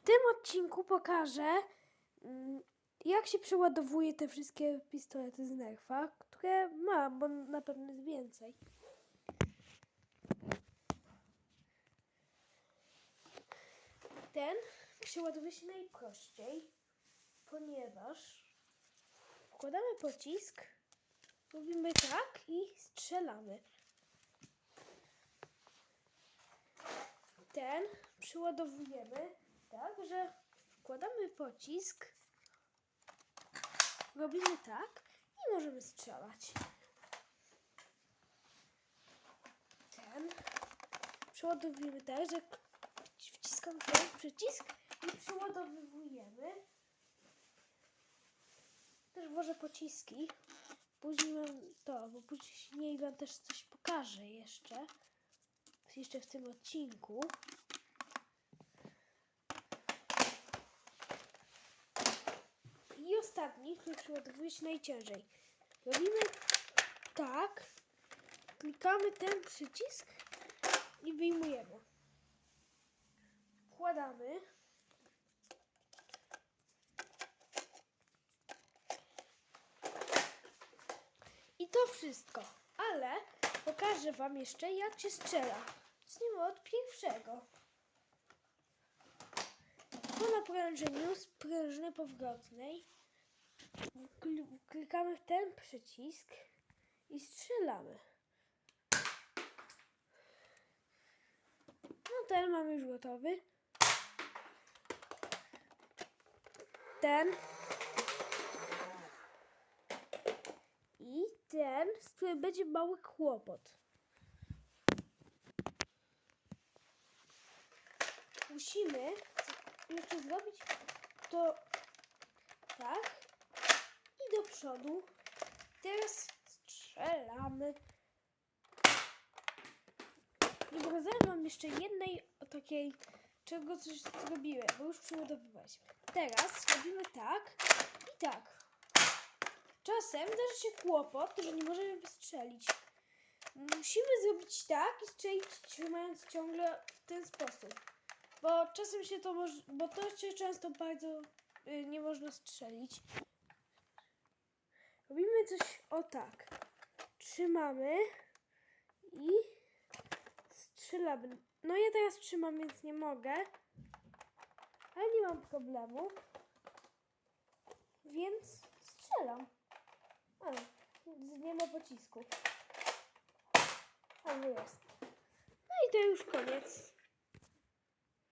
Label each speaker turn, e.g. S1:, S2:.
S1: W tym odcinku pokażę, mm, jak się przeładowuje te wszystkie pistolety z Nerfa, które mam, bo na pewno jest więcej. Ten przeładowuje się najprościej, ponieważ wkładamy pocisk, robimy tak i strzelamy. Ten przyładowujemy tak, że wkładamy pocisk, robimy tak i możemy strzelać. Ten przeładowujemy tak, że wciskamy ten przycisk i przyładowujemy. Też włożę pociski. Później mam to, bo później wam też coś pokażę jeszcze. Jeszcze w tym odcinku. I ostatni, który przyładowuje się najciężej. Robimy tak, klikamy ten przycisk i wyjmujemy. Wkładamy. I to wszystko. Ale pokażę Wam jeszcze, jak się strzela. Zacznijmy od pierwszego. Po naprężeniu sprężyny powrotnej klikamy w ten przycisk i strzelamy. No ten mamy już gotowy. Ten. I ten, z którym będzie mały kłopot. Musimy jeszcze zrobić to przodu. Teraz strzelamy. Nie pokazałem wam jeszcze jednej takiej, czego coś zrobiłem, bo już przyładowywaliśmy. Teraz robimy tak i tak. Czasem zdarzy się kłopot, że nie możemy wystrzelić. Musimy zrobić tak i strzelić trzymając ciągle w ten sposób. Bo czasem się to może, bo to się często bardzo y, nie można strzelić. Robimy coś o tak. Trzymamy i strzelamy. No ja teraz trzymam, więc nie mogę. Ale nie mam problemu. Więc strzelam. A, nie ma pocisku. Ale jest. No i to już koniec.